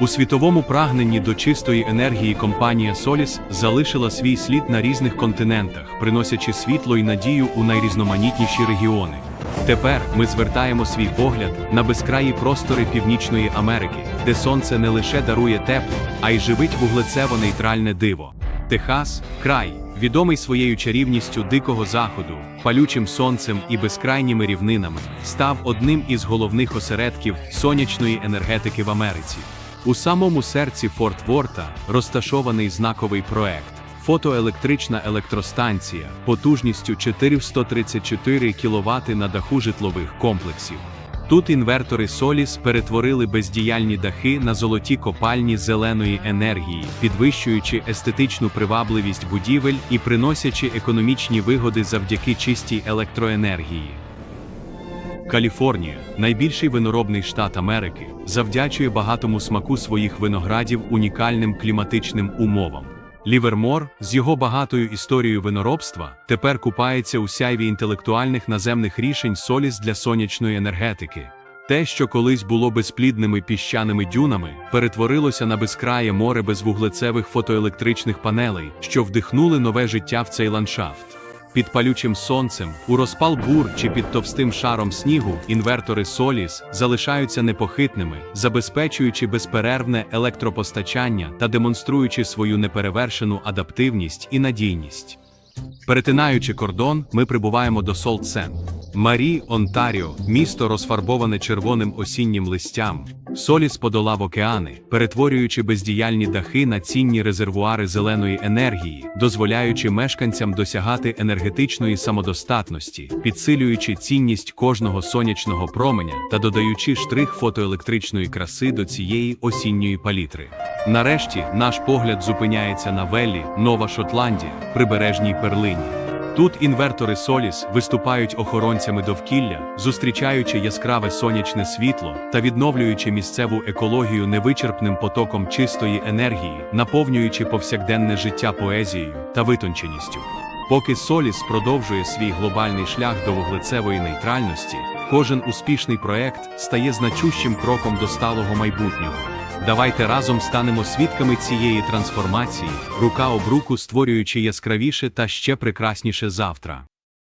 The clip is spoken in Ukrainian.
У світовому прагненні до чистої енергії компанія Solis залишила свій слід на різних континентах, приносячи світло і надію у найрізноманітніші регіони. Тепер ми звертаємо свій погляд на безкраї простори Північної Америки, де сонце не лише дарує тепло, а й живить вуглецево-нейтральне диво. Техас край, відомий своєю чарівністю дикого заходу, палючим сонцем і безкрайніми рівнинами, став одним із головних осередків сонячної енергетики в Америці. У самому серці Форт Ворта розташований знаковий проект. Фотоелектрична електростанція потужністю 434 кВт на даху житлових комплексів. Тут інвертори Solis перетворили бездіяльні дахи на золоті копальні зеленої енергії, підвищуючи естетичну привабливість будівель і приносячи економічні вигоди завдяки чистій електроенергії. Каліфорнія, найбільший виноробний штат Америки, завдячує багатому смаку своїх виноградів унікальним кліматичним умовам. Лівермор, з його багатою історією виноробства, тепер купається у сяйві інтелектуальних наземних рішень Соліс для сонячної енергетики. Те, що колись було безплідними піщаними дюнами, перетворилося на безкрає море безвуглецевих фотоелектричних панелей, що вдихнули нове життя в цей ландшафт. Під палючим сонцем, у розпал бур чи під товстим шаром снігу інвертори Соліс залишаються непохитними, забезпечуючи безперервне електропостачання та демонструючи свою неперевершену адаптивність і надійність. Перетинаючи кордон, ми прибуваємо до Солт-Сен. Марі, Онтаріо, місто розфарбоване червоним осіннім листям. Соліс подолав океани, перетворюючи бездіяльні дахи на цінні резервуари зеленої енергії, дозволяючи мешканцям досягати енергетичної самодостатності, підсилюючи цінність кожного сонячного променя та додаючи штрих фотоелектричної краси до цієї осінньої палітри. Нарешті наш погляд зупиняється на Веллі, Нова Шотландія, прибережній перлині. Тут інвертори Соліс виступають охоронцями довкілля, зустрічаючи яскраве сонячне світло та відновлюючи місцеву екологію невичерпним потоком чистої енергії, наповнюючи повсякденне життя поезією та витонченістю. Поки Соліс продовжує свій глобальний шлях до вуглецевої нейтральності, кожен успішний проект стає значущим кроком до сталого майбутнього. Давайте разом станемо свідками цієї трансформації, рука об руку створюючи яскравіше та ще прекрасніше завтра.